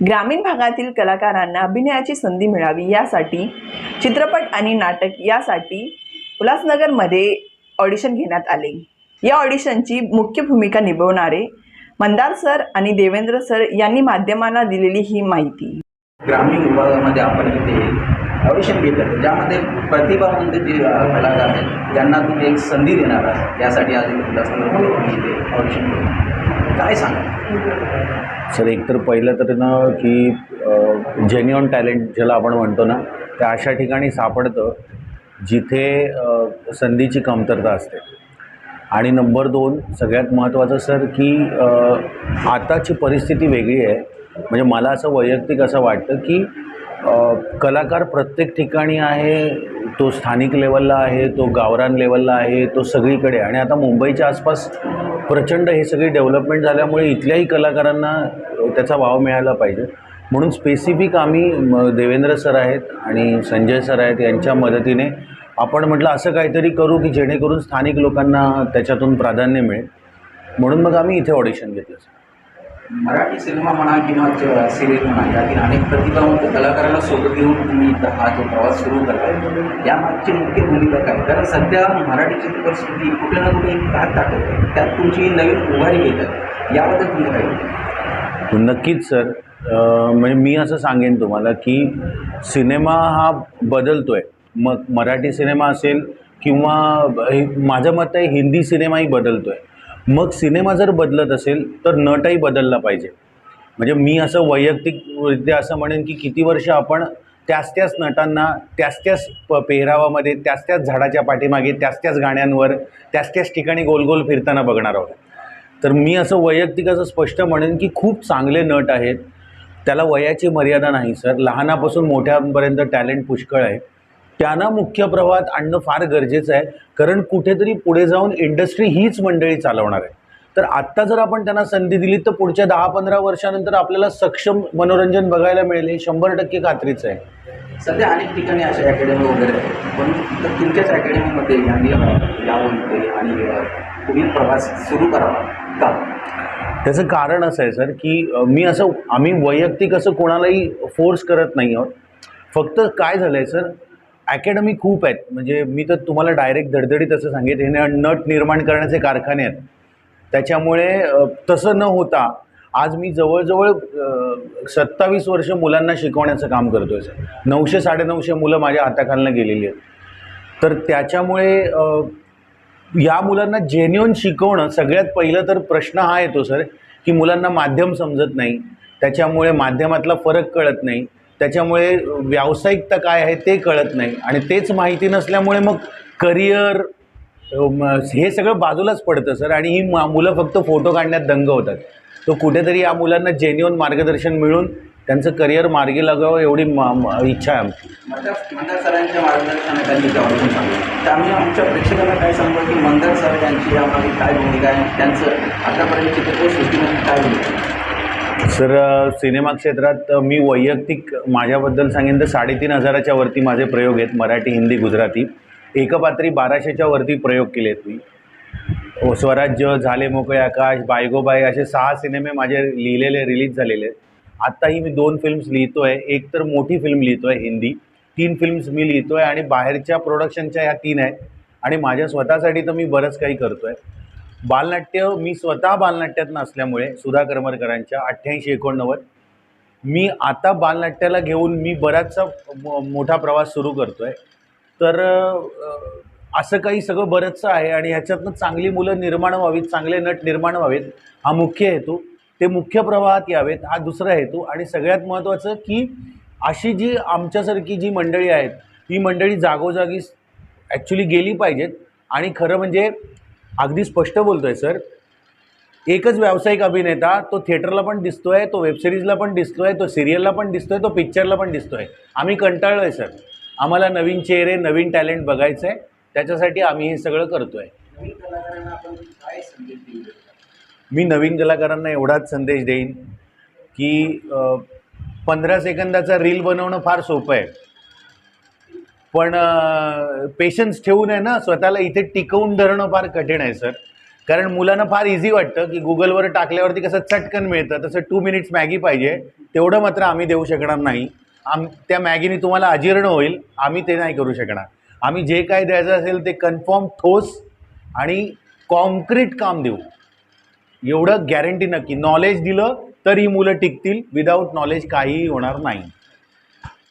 ग्रामीण भागातील कलाकारांना अभिनयाची संधी मिळावी यासाठी चित्रपट आणि नाटक यासाठी उल्हासनगरमध्ये ऑडिशन घेण्यात आले. या ऑडिशनची मुख्य भूमिका निभवणारे मंदार सर आणि देवेंद्र सर यांनी माध्यमांना दिलेली ही माहिती. ग्रामीण विभागामध्ये आपण इथे ऑडिशन घेतलं. ज्यामध्ये प्रतिभावंत जे कलाकार आहेत त्यांना तुम्ही एक संधी देणार आहात यासाठी आज इथे इथे ऑडिशन काय सांगा? सर एकतर पहिलं तर ना की जेन्युअन टॅलेंट ज्याला आपण म्हणतो ना ते अशा ठिकाणी सापडतं जिथे संधीची कमतरता असते. आणि नंबर दोन सगळ्यात महत्त्वाचं सर की आताची परिस्थिती वेगळी आहे. म्हणजे मला असं वैयक्तिक असं वाटतं की कलाकार प्रत्येक ठिकाणी आहे तो स्थानिक लेवलला आहे तो गावरान लेवलला आहे तो सगळीकडे आणि आता मुंबईच्या आसपास प्रचंड हे सगळी डेव्हलपमेंट झाल्यामुळे इथल्याही कलाकारांना त्याचा वाव मिळायला पाहिजे. म्हणून स्पेसिफिक आम्ही म, देवेंद्र सर आहेत आणि संजय सर आहेत यांच्या मदतीने आपण म्हटलं असं काहीतरी करू की जेणेकरून स्थानिक लोकांना त्याच्यातून प्राधान्य मिळेल. म्हणून मग आम्ही इथे ऑडिशन घेतलं सर मराठी सिनेमा म्हणा किंवा सिरियल म्हणा यातील अनेक प्रतिभावंत कलाकाराला सोबत घेऊन तुम्ही हा जो प्रवास सुरू करताय यामागची मुख्य भूमिका काय? कारण सध्या मराठी चित्रपटसृष्टी कुठे ना कुठे एक काट टाकत आहे त्यात तुमची नवीन उभारी येत आहे याबद्दल तुम्ही काय नक्कीच सर. म्हणजे मी असं सांगेन तुम्हाला की सिनेमा हा बदलतो आहे मग मराठी सिनेमा असेल किंवा हे- माझं मत आहे हिंदी सिनेमाही बदलतो आहे मग सिनेमा जर बदलत असेल तर नटही बदलला पाहिजे. म्हणजे मी असं वैयक्तिकरित्या असं म्हणेन की किती वर्ष आपण त्याच त्याच नटांना त्याच त्याच प पेहरावामध्ये त्याच त्याच झाडाच्या पाठीमागे त्याच त्याच गाण्यांवर त्याच त्याच ठिकाणी गोल गोल फिरताना बघणार आहोत. तर मी असं वैयक्तिक असं स्पष्ट म्हणेन की खूप चांगले नट आहेत. त्याला वयाची मर्यादा नाही सर. लहानापासून मोठ्यापर्यंत टॅलेंट पुष्कळ आहे. त्यांना मुख्य प्रवाहात आणणं फार गरजेचं आहे. कारण कुठेतरी पुढे जाऊन इंडस्ट्री हीच मंडळी चालवणार आहे. तर आत्ता जर आपण त्यांना संधी दिली तर पुढच्या दहा पंधरा वर्षानंतर आपल्याला सक्षम मनोरंजन बघायला मिळेल. हे शंभर टक्के खात्रीचं आहे. सध्या अनेक ठिकाणी अशा अकॅडमी वगैरे आहेत. पण तुमच्याच अकॅडमीमध्ये यांनी यावं आणि पुढील प्रवास सुरू करावा का? त्याचं कारण असं आहे सर की मी असं आम्ही वैयक्तिक असं कोणालाही फोर्स करत नाही आहोत. फक्त काय झालं आहे सर अकॅडमी खूप आहेत. म्हणजे मी तर तुम्हाला डायरेक्ट धडधडीत असं सांगेन हे नट निर्माण करण्याचे कारखाने आहेत. त्याच्यामुळे तसं न होता आज मी जवळजवळ सत्तावीस वर्ष मुलांना शिकवण्याचं काम करतो आहे सर. नऊशे साडेनऊशे मुलं माझ्या हाताखालनं गेलेली आहेत. तर त्याच्यामुळे या मुलांना जेन्युअन शिकवणं सगळ्यात पहिलं तर प्रश्न हा येतो सर की मुलांना माध्यम समजत नाही. त्याच्यामुळे माध्यमातला फरक कळत नाही. त्याच्यामुळे व्यावसायिकता काय आहे ते कळत नाही. आणि तेच माहिती नसल्यामुळे मग करिअर हे सगळं बाजूलाच पडतं सर. आणि ही मा- मुलं फक्त फोटो काढण्यात दंग होतात. तो कुठेतरी या मुलांना जेन्युअन मार्गदर्शन मिळून त्यांचं करिअर मार्गी लागावं एवढी मा- इच्छा आहे आमची. मंदार सरांच्या मार्गदर्शनाखाली आमच्या प्रेक्षकांना काय सांगतो की मंदार सर यांची यामध्ये काय भूमिका आहे? त्यांचं आतापर्यंत चित्रपटसृष्टीमध्ये काय भूमिका तर सिनेमा क्षेत्रात मी वैयक्तिक माझ्याबद्दल सांगेन तर साडेतीन हजाराच्या वरती माझे प्रयोग आहेत मराठी हिंदी गुजराती. एकपात्री बाराशेच्या वरती प्रयोग केले आहेत मी स्वराज्य झाले मोकळे आकाश बायगोबाई असे सहा सिनेमे माझे लिहिलेले रिलीज झालेले आहेत. आत्ताही मी दोन फिल्म्स लिहितो आहे एक तर मोठी फिल्म लिहितो आहे हिंदी तीन फिल्म्स मी लिहितो आहे आणि बाहेरच्या प्रोडक्शनच्या ह्या तीन आहेत. आणि माझ्या स्वतःसाठी तर मी बरंच काही करतो आहे बालनाट्य मी स्वतः बालनाट्यात नसल्यामुळे सुधा करमरकरांच्या अठ्ठ्याऐंशी एकोणनव्वद मी आता बालनाट्याला घेऊन मी बराचसा मो- मोठा प्रवास सुरू करतो आहे तर असं काही सगळं बरंचसं आहे आणि ह्याच्यातनं चांगली मुलं निर्माण व्हावीत चांगले नट निर्माण व्हावेत हा मुख्य हेतू. ते मुख्य प्रवाहात यावेत हा दुसरा हेतू. आणि सगळ्यात महत्त्वाचं की अशी जी आमच्यासारखी जी मंडळी आहेत ही मंडळी जागोजागी ॲक्च्युली गेली पाहिजेत. आणि खरं म्हणजे अगदी स्पष्ट बोलतो आहे सर. एकच व्यावसायिक अभिनेता तो थिएटरला पण दिसतोय तो वेबसिरीजला पण दिसतोय तो सिरियलला पण दिसतोय तो पिक्चरला पण दिसतोय. आम्ही कंटाळलो आहे सर. आम्हाला नवीन चेहरे नवीन टॅलेंट बघायचं आहे त्याच्यासाठी आम्ही हे सगळं करतोय. आहे मी नवीन कलाकारांना एवढाच संदेश देईन की पंधरा सेकंदाचा रील बनवणं फार सोपं आहे. पण पेशन्स ठेवून आहे ना स्वतःला इथे टिकवून धरणं फार कठीण आहे सर. कारण मुलांना फार इझी वाटतं की गुगलवर टाकल्यावरती कसं चटकन मिळतं. तसं टू मिनिट्स मॅगी पाहिजे. तेवढं मात्र आम्ही देऊ शकणार नाही. आम त्या मॅगीने तुम्हाला अजीर्ण होईल. आम्ही ते नाही करू शकणार. आम्ही जे काय द्यायचं असेल ते कन्फर्म ठोस आणि कॉन्क्रीट काम देऊ. एवढं गॅरंटी नक्की. नॉलेज दिलं तर ही मुलं टिकतील. विदाऊट नॉलेज काहीही होणार नाही.